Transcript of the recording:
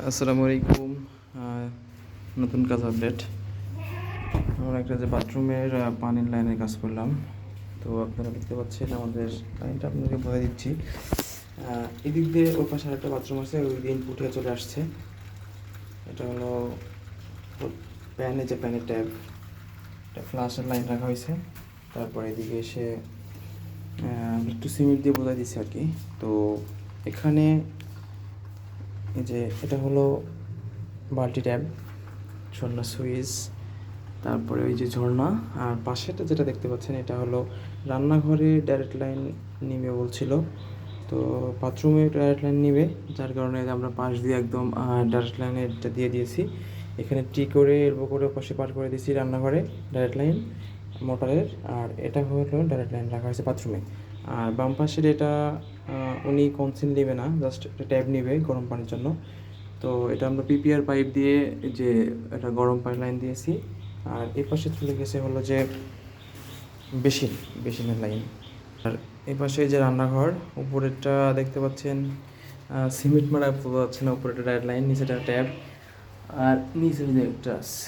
আসসালামু আলাইকুম। নতুন কাজ আপডেট আমরা একটা যে বাথরুমের পানির লাইনের কাজ করলাম। তো আপনারা দেখতে পাচ্ছেন আমাদের লাইনটা আপনাকে বলে দিচ্ছি। এদিক দিয়ে ওই পাশে একটা বাথরুম আছে, ওই দিন উঠে চলে আসছে। এটা হলো প্যানে যে প্যানের ট্যাপ এটা ফ্লাশের লাইন রাখা হয়েছে। তারপরে এদিকে এসে একটু সিমেন্ট দিয়ে বোঝাই দিচ্ছে আর কি। তো এখানে যে এটা হলো বাল্টি ট্যাব ঝর্ণা সুইচ, তারপরে ওই যে ঝর্ণা, আর পাশেটা যেটা দেখতে পাচ্ছেন এটা হলো রান্নাঘরে ডাইরেক্ট লাইন নেমে বলছিল। তো বাথরুমে ডাইরেক্ট লাইন নিবে, যার কারণে আমরা পাশ দিয়ে একদম ডাইরেক্ট লাইনে এটা দিয়ে দিয়েছি। এখানে টি করে এলবো করে পাশে পার করে দিয়েছি রান্নাঘরে ডাইরেক্ট লাইন মোটরের, আর এটা হলো ডাইরেক্ট লাইন রাখা হয়েছে বাথরুমে আর বাম পাশের এটা উনি কনসিল নেবে না জাস্ট একটা ট্যাব নেবে গরম পানির জন্য। তো এটা আমরা পিপিআর পাইপ দিয়ে যে এটা গরম পানি লাইন দিয়েছি, আর এই পাশে চলে গেছে হলো যে বেসিন, বেসিনের লাইন আর এই পাশে যে রান্নাঘর, উপরেরটা দেখতে পাচ্ছেন সিমেন্ট মারা যাচ্ছে না উপরেটা ডাইরেক্ট লাইন নিচেটা ট্যাব, আর নিচে একটা আছে